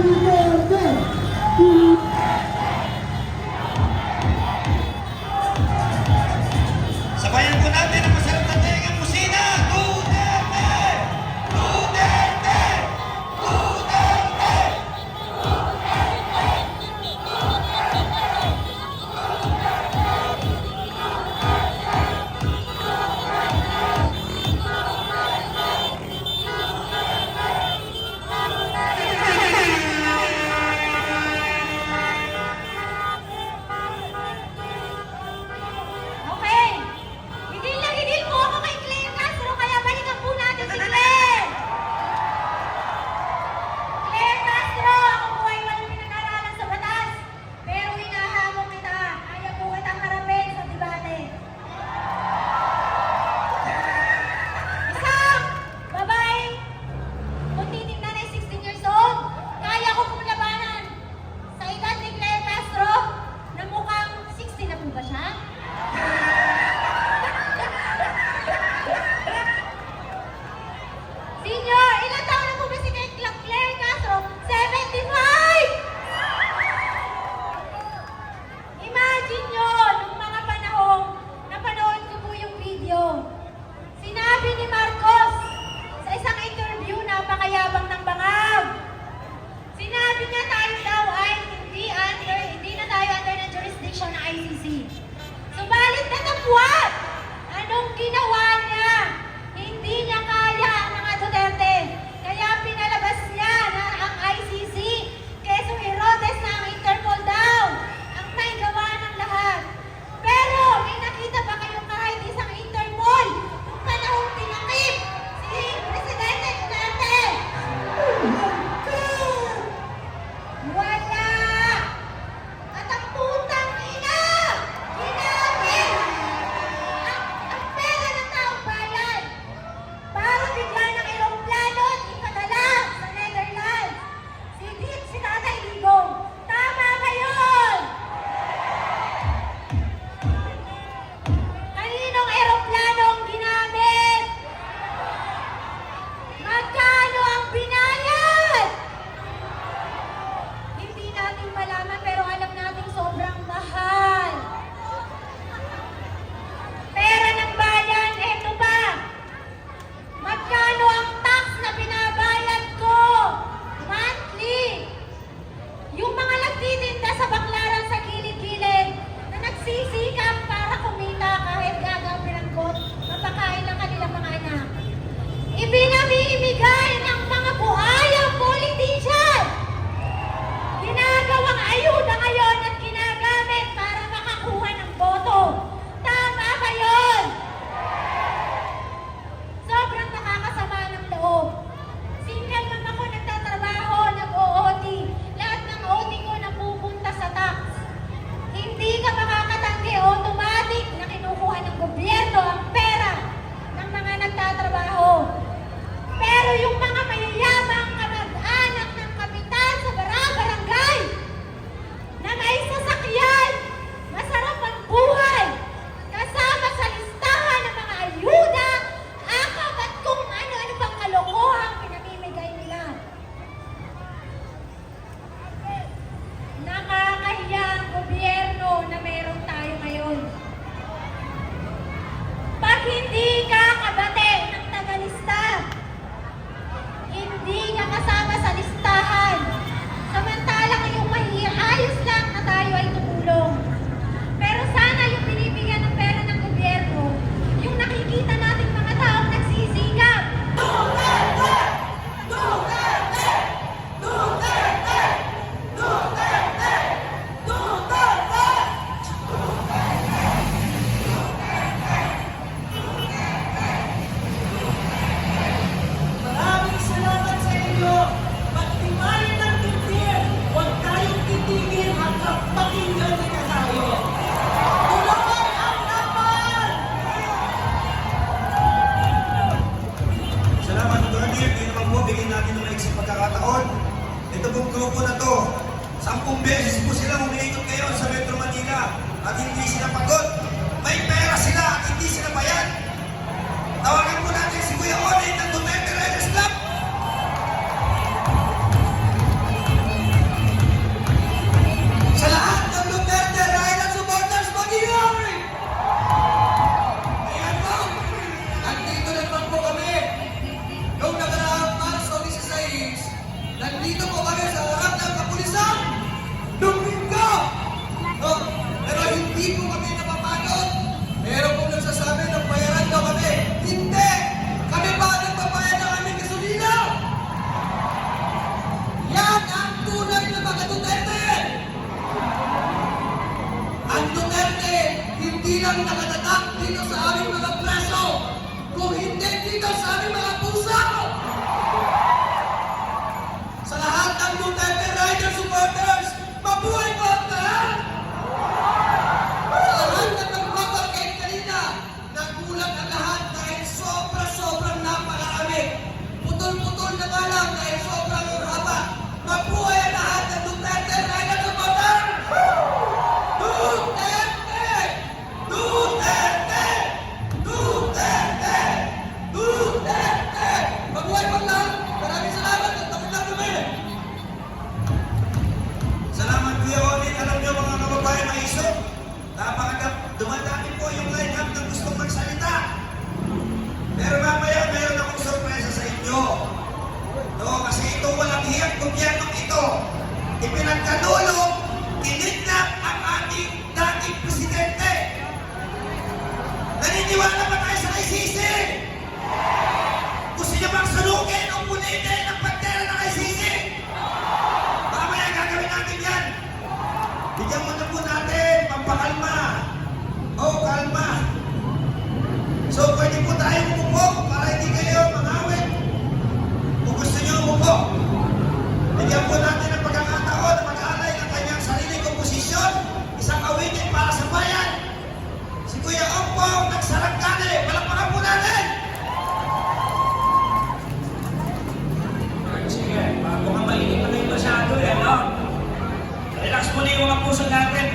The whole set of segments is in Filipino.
Thank you.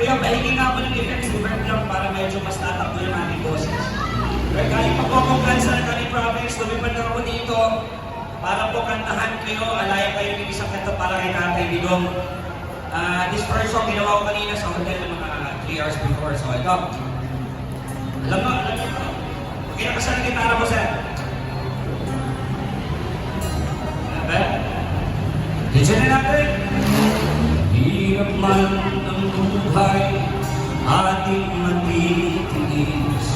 Kuya, pahingi nga ako ng effects different para medyo mas tatakbo yung ating boses. Kaya kahit magkukumpan sa kami province, lumipad lang ako dito para po kantahan kayo, alaya kayo ng isang kanta para kay Tatay Bigong. Uh, ah, this first ginawa kanina sa hotel ng mga 3 hours before, so ito. Alam mo, Pinakasan ang gitara mo, sir. Ayan. Diyan na natin. Hirap man ang buhay ating matitiis.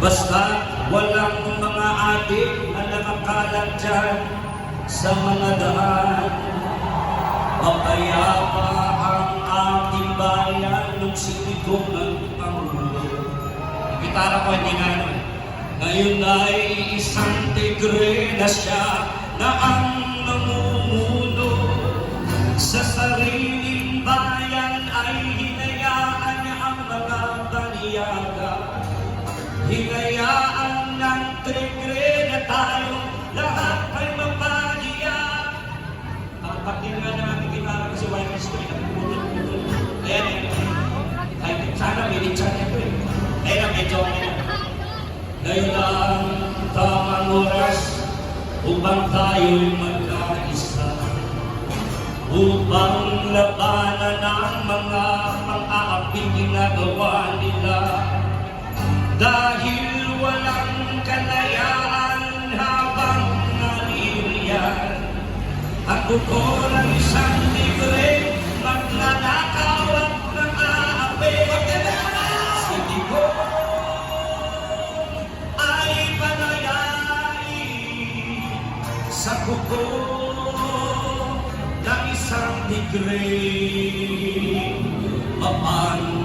Basta walang mga atin na nakakalat dyan sa mga daan. Mapayapa ang ating bayan nung sinigong ng Pangulo. Gitara ko hindi na ano. Ngayon ay isang tigre na siya na ang tayo'y magkaisa upang labanan ang mga mga aaping ginagawa ni great. Upon